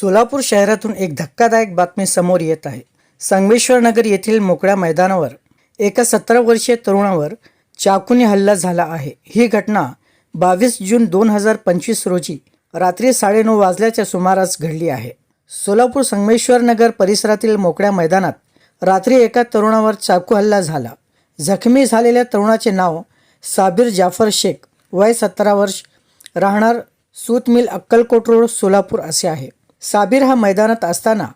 सोलापूर शहरातून एक धक्कादायक बातमी समोर येत आहे. संगमेश्वर नगर येथील मोकळ्या मैदानावर एका सतरा वर्षीय तरुणावर चाकूने हल्ला झाला आहे. ही घटना बावीस जून दोन हजार पंचवीस रोजी रात्री साडेनऊ वाजल्याच्या सुमारास घडली आहे. सोलापूर संगमेश्वर नगर परिसरातील मोकळ्या मैदानात रात्री एका तरुणावर चाकू हल्ला झाला. जखमी झालेल्या तरुणाचे नाव साबिर जाफर शेख वय सतरा वर्ष राहणार सूत मिल अक्कलकोट रोड सोलापूर असे आहे. साबिर हा मैदानात असताना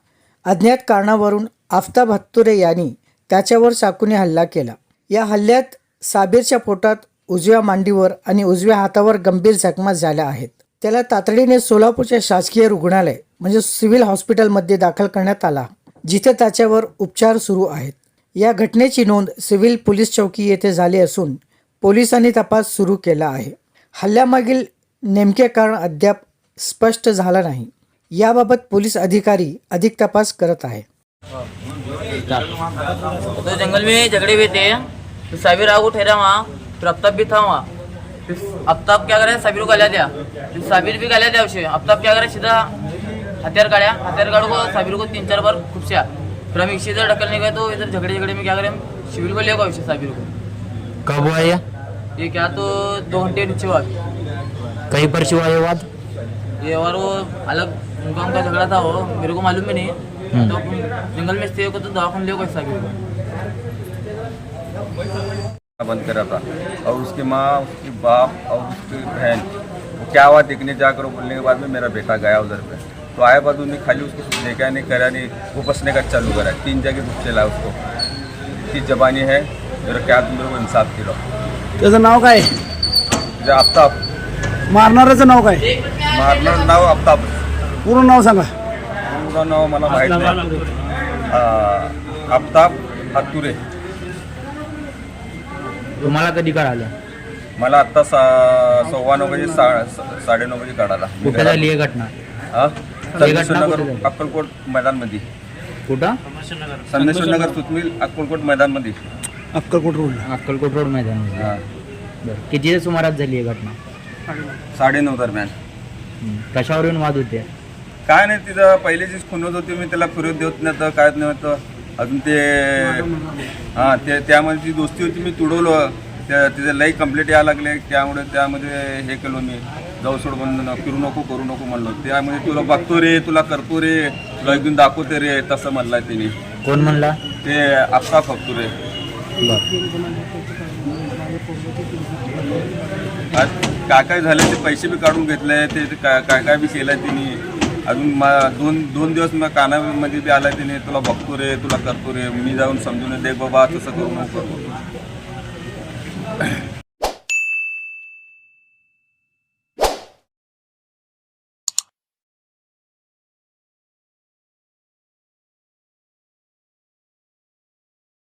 अज्ञात कारणावरून आफताब हत्तुरे यांनी त्याच्यावर चाकूने हल्ला केला. या हल्ल्यात साबीरच्या पोटात उजव्या मांडीवर आणि उजव्या हातावर गंभीर जखमा झाल्या आहेत. त्याला तातडीने सोलापूरच्या शासकीय रुग्णालय म्हणजे सिव्हिल हॉस्पिटलमध्ये दाखल करण्यात आला जिथे त्याच्यावर उपचार सुरू आहेत. या घटनेची नोंद सिव्हिल पोलीस चौकी येथे झाली असून पोलिसांनी तपास सुरू केला आहे. हल्ल्यामागील नेमके कारण अद्याप स्पष्ट झालं नाही. याबाबत पोलीस अधिकारी अधिक तपास करत आहे. तो जंगल में झगड़े हुए थे। तो साबिर आगू ठहरा वहाँ फिर आफ्ताब भी था वहाँ। फिर आफ्ताब क्या करे साबिर को गाला दिया। फिर साबिर भी गाला दिया उसे। आफ्ताब क्या करे सीधा हथियार काढ़ा हथियार काढ़ो को साबिर को तीन चार बार खुपसिया फिर हम इसी इधर ढकलने गए तो इधर झगड़े झगड़े में क्या करें शिविर को ले गए उसे साबिर को। कब हुआ ये? ये क्या तो दो घंटे नीचे हुआ। कहीं पर से हुआ? ये वाद ये और वो अलग उनका उनका झगड़ा था वो मेरे को मालूम भी नहीं। तो जंगल में स्टे को तो दवाखान ले गए साबिर को बंद करा था। और उसकी माँ उसकी बाप और उसकी बहन वो क्या हुआ देखने जाकर बोलने के बाद में मेरा बेटा गया उधर पे। तो आए बाद उन्हें खाली उसको कुछ देखा नहीं करा नहीं वो बसने का चालू करा। तीन जगह कुछ चला उसको। इतनी जबानी है मेरा क्या तुम को इंसाफ दिलो त्याचं नाव काय तुझे आफ्ताब। मारणाऱ्याचं नाव काय? मारणार नाव आफ्ताब पूर्ण नाव सांगा. पूर्ण नाव मला माहीत नाही. आ, आफ्ताब हातुरे. तुम्हाला कधी कळालं? मला आत्ता सा सव्वा नऊ बजे सा साडेनऊ बजे काढाला मी कुठे घरात- झाली ही घटना? हा? घटना संदेश्वर कुठे नगर झाली? अक्कलकोट मैदानमध्ये. कुठं? संदेश्वर नगर सुतमिल अक्कलकोट मैदानमध्ये. अक्कलकोट रोडला. अक्कलकोट रोड मैदान हा. बरं किती सुमारात झाली ही घटना? साडेनऊ दरम्यान. हं. कशावरून वाद होते? काय नाही तिथं पहिली जी खुनवत होती मी त्याला फिरत देत नव्हतं काय नव्हतं अजून ते हां ते त्यामध्ये जी दोस्ती होती मी तुडवलं. त्या तिथे लई कंप्लेंट यायला लागले. त्यामुळे त्यामध्ये हे केलो मी. जाऊ सोड म्हणून फिरू नको करू नको म्हणलो. त्यामुळे तुला बघतो रे तुला करतो रे तुला घेऊन दाखवते रे तसं म्हणलाय तिने. कोण म्हणला? ते आत्ता फक्तो रे. काय काय झालं ते पैसे बी काढून घेतले ते काय काय काय बी केलं तिने. अजून मा दोन दोन दिवस मग कानामध्ये बी आलाय तिने तुला बघतो रे तुला करतो रे मी जाऊन समजून दे बाबा तसं करू नको.